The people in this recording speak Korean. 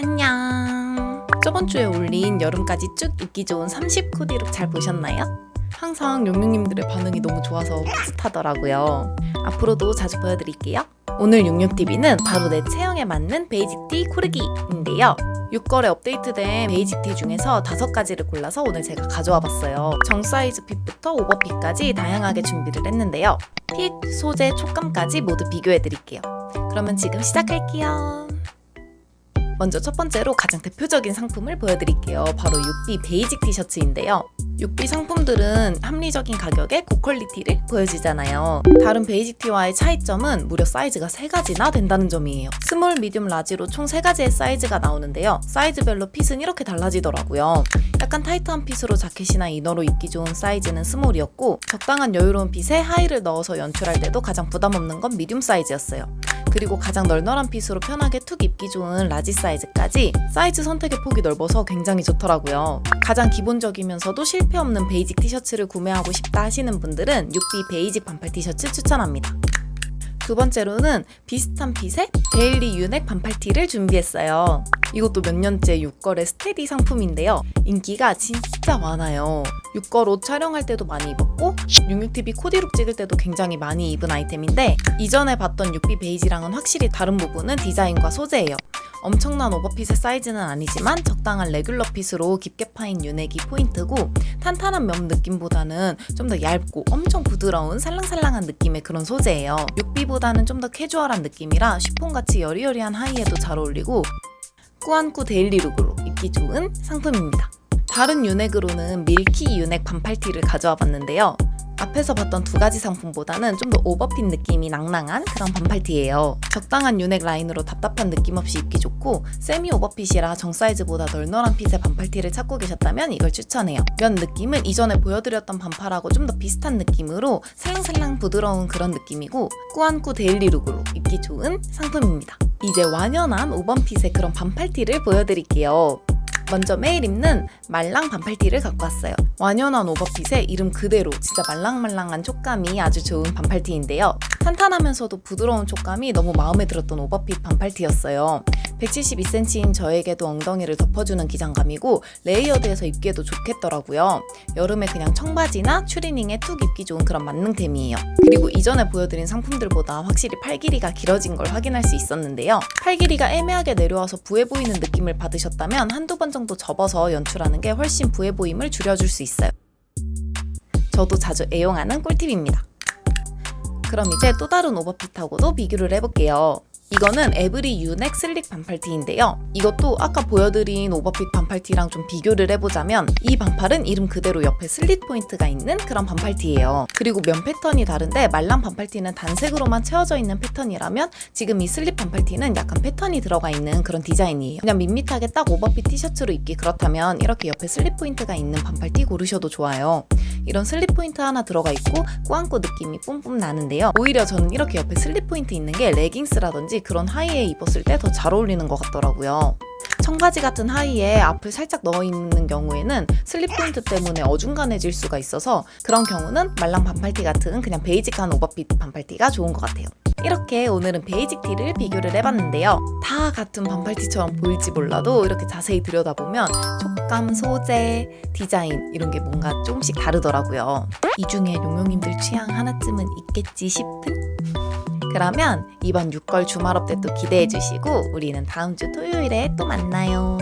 안녕. 저번 주에 올린 여름까지 쭉 입기 좋은 30 코 디룩 잘 보셨나요? 항상 용용님들의 반응이 너무 좋아서 뿌듯하더라고요. 앞으로도 자주 보여드릴게요. 오늘 용용TV는 바로 내 체형에 맞는 베이직티 코르기인데요. 6월에 업데이트된 베이직티 중에서 다섯 가지를 골라서 오늘 제가 가져와 봤어요. 정 사이즈 핏부터 오버핏까지 다양하게 준비를 했는데요. 핏, 소재, 촉감까지 모두 비교해 드릴게요. 그러면 지금 시작할게요. 먼저 첫 번째로 가장 대표적인 상품을 보여드릴게요. 바로 6B 베이직 티셔츠인데요. 6B 상품들은 합리적인 가격에 고퀄리티를 보여주잖아요. 다른 베이직 티와의 차이점은 무려 사이즈가 3가지나 된다는 점이에요. 스몰, 미디움, 라지로 총 3가지의 사이즈가 나오는데요. 사이즈별로 핏은 이렇게 달라지더라고요. 약간 타이트한 핏으로 자켓이나 이너로 입기 좋은 사이즈는 스몰이었고 적당한 여유로운 핏에 하의를 넣어서 연출할 때도 가장 부담 없는 건 미디움 사이즈였어요. 그리고 가장 널널한 핏으로 편하게 툭 입기 좋은 라지 사이즈까지 사이즈 선택의 폭이 넓어서 굉장히 좋더라고요. 가장 기본적이면서도 실패 없는 베이직 티셔츠를 구매하고 싶다 하시는 분들은 6B 베이직 반팔 티셔츠 추천합니다. 두 번째로는 비슷한 핏의 데일리 유넥 반팔티를 준비했어요. 이것도 몇 년째 6걸의 스테디 상품인데요. 인기가 진짜 많아요. 6걸 옷 촬영할 때도 많이 입었고 66TV 코디룩 찍을 때도 굉장히 많이 입은 아이템인데 이전에 봤던 6B 베이지랑은 확실히 다른 부분은 디자인과 소재예요. 엄청난 오버핏의 사이즈는 아니지만 적당한 레귤러 핏으로 깊게 파인 유넥이 포인트고 탄탄한 면 느낌보다는 좀 더 얇고 엄청 부드러운 살랑살랑한 느낌의 그런 소재예요. 6B보다는 좀 더 캐주얼한 느낌이라 쉬폰같이 여리여리한 하의에도 잘 어울리고 꾸안꾸 데일리 룩으로 입기 좋은 상품입니다. 다른 유넥으로는 밀키 유넥 반팔티를 가져와 봤는데요. 앞에서 봤던 두 가지 상품보다는 좀 더 오버핏 느낌이 낭낭한 그런 반팔티예요. 적당한 유넥 라인으로 답답한 느낌 없이 입기 좋고 세미 오버핏이라 정 사이즈보다 널널한 핏의 반팔티를 찾고 계셨다면 이걸 추천해요. 면 느낌은 이전에 보여드렸던 반팔하고 좀 더 비슷한 느낌으로 살랑살랑 부드러운 그런 느낌이고 꾸안꾸 데일리 룩으로 입기 좋은 상품입니다. 이제 완연한 오번핏의 그런 반팔티를 보여드릴게요. 먼저 매일 입는 말랑 반팔티를 갖고 왔어요. 완연한 오버핏에 이름 그대로 진짜 말랑말랑한 촉감이 아주 좋은 반팔티인데요. 탄탄하면서도 부드러운 촉감이 너무 마음에 들었던 오버핏 반팔티였어요. 172cm인 저에게도 엉덩이를 덮어주는 기장감이고 레이어드해서 입기에도 좋겠더라고요. 여름에 그냥 청바지나 추리닝에 툭 입기 좋은 그런 만능템이에요. 그리고 이전에 보여드린 상품들보다 확실히 팔 길이가 길어진 걸 확인할 수 있었는데요. 팔 길이가 애매하게 내려와서 부해 보이는 느낌을 받으셨다면 한두 번 정도 접어서 연출하는 게 훨씬 부해 보임을 줄여줄 수 있어요. 저도 자주 애용하는 꿀팁입니다. 그럼 이제 또 다른 오버핏하고도 비교를 해볼게요. 이거는 에브리 유넥 슬릭 반팔티인데요. 이것도 아까 보여드린 오버핏 반팔티랑 좀 비교를 해보자면 이 반팔은 이름 그대로 옆에 슬릿 포인트가 있는 그런 반팔티예요. 그리고 면 패턴이 다른데 말랑 반팔티는 단색으로만 채워져 있는 패턴이라면 지금 이 슬릿 반팔티는 약간 패턴이 들어가 있는 그런 디자인이에요. 그냥 밋밋하게 딱 오버핏 티셔츠로 입기 그렇다면 이렇게 옆에 슬릿 포인트가 있는 반팔티 고르셔도 좋아요. 이런 슬립 포인트 하나 들어가 있고 꾸안꾸 느낌이 뿜뿜 나는데요. 오히려 저는 이렇게 옆에 슬립 포인트 있는 게 레깅스라든지 그런 하의에 입었을 때 더 잘 어울리는 것 같더라고요. 청바지 같은 하의에 앞을 살짝 넣어 입는 경우에는 슬립 포인트 때문에 어중간해질 수가 있어서 그런 경우는 말랑 반팔티 같은 그냥 베이직한 오버핏 반팔티가 좋은 것 같아요. 이렇게 오늘은 베이직 티를 비교를 해봤는데요. 다 같은 반팔티처럼 보일지 몰라도 이렇게 자세히 들여다보면 촉감, 소재, 디자인 이런 게 뭔가 조금씩 다르더라고요. 이 중에 용용님들 취향 하나쯤은 있겠지 싶은? 그러면 이번 6걸 주말 업데이트 기대해 주시고 우리는 다음 주 토요일에 또 만나요.